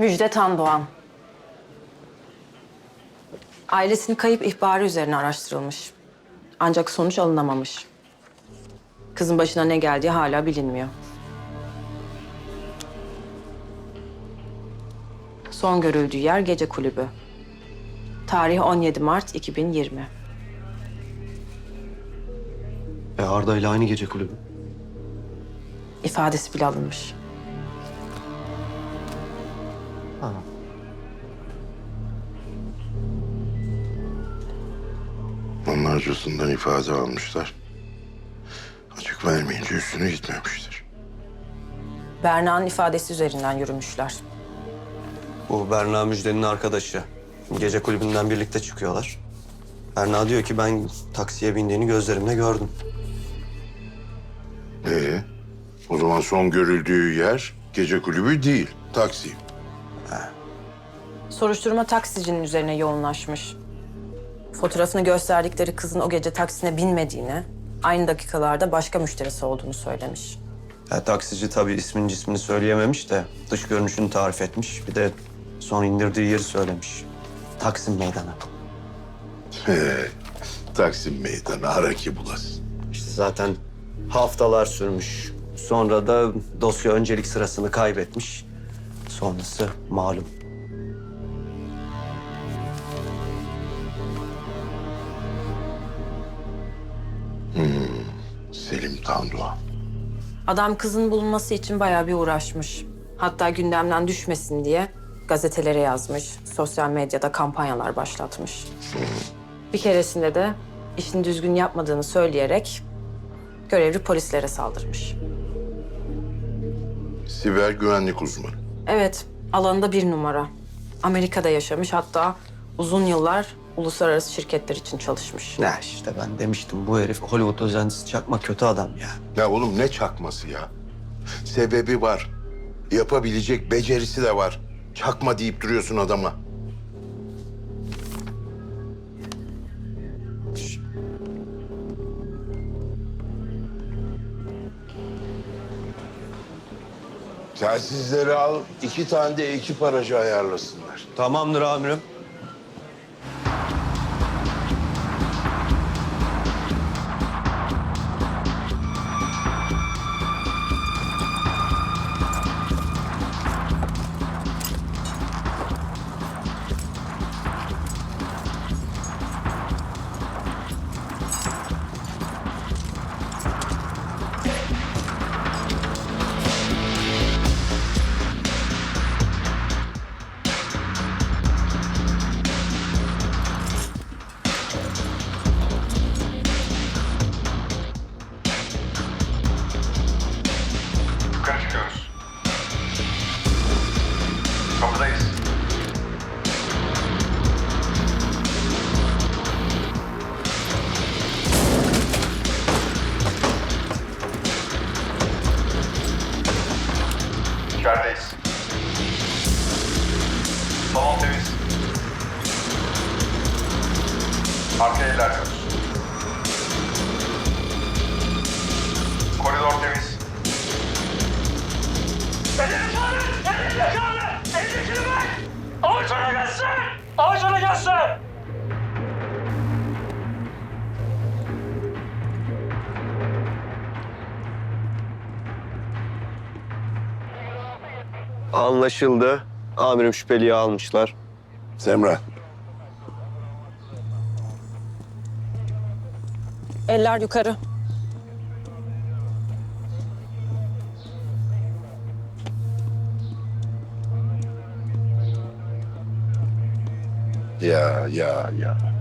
Müjde Tandoğan. Ailesinin kayıp ihbarı üzerine araştırılmış. Ancak sonuç alınamamış. Kızın başına ne geldiği hala bilinmiyor. Son görüldüğü yer gece kulübü. Tarih 17 Mart 2020. E Arda ile aynı gece kulübü. İfadesi bile alınmış. Onlarcasından ifade almışlar. Açık vermeyince üstüne gitmemiştir. Berna'nın ifadesi üzerinden yürümüşler. Bu Berna Müjde'nin arkadaşı. Gece kulübünden birlikte çıkıyorlar. Berna diyor ki ben taksiye bindiğini gözlerimle gördüm. Ee, o zaman son görüldüğü yer gece kulübü değil, taksi. Soruşturma taksicinin üzerine yoğunlaşmış. Fotoğrafını gösterdikleri kızın o gece taksine binmediğini, aynı dakikalarda başka müşterisi olduğunu söylemiş. Ya, taksici tabii ismini cismini söyleyememiş de dış görünüşünü tarif etmiş. Bir de son indirdiği yeri söylemiş. Taksim Meydanı. Ee, Taksim meydanı ara ki bulasın. İşte zaten haftalar sürmüş. Sonra da dosya öncelik sırasını kaybetmiş. Sonrası malum. Selim Tandoğan. Adam kızın bulunması için bayağı bir uğraşmış. Hatta gündemden düşmesin diye gazetelere yazmış, sosyal medyada kampanyalar başlatmış. Bir keresinde de işini düzgün yapmadığını söyleyerek görevli polislere saldırmış. Siber güvenlik uzmanı. Evet, alanında bir numara. Amerika'da yaşamış hatta uzun yıllar uluslararası şirketler için çalışmış. Ne işte ben demiştim bu herif Hollywood özentisi çakma kötü adam ya. Ya oğlum ne çakması ya? Sebebi var. Yapabilecek becerisi de var. Çakma deyip duruyorsun adama. Telsizleri al, iki tane de ekip aracı ayarlasınlar. Tamamdır amirim. İçerideyiz. Salon temiz. Arkaya ilerliyoruz. Koridor temiz. Elini kaldır! Elini kaldır! Elini bırak! Avucuna gelsin! Avucuna gelsin! Anlaşıldı. Amirim şüpheliyi almışlar. Semra, Eller yukarı. ya ya ya.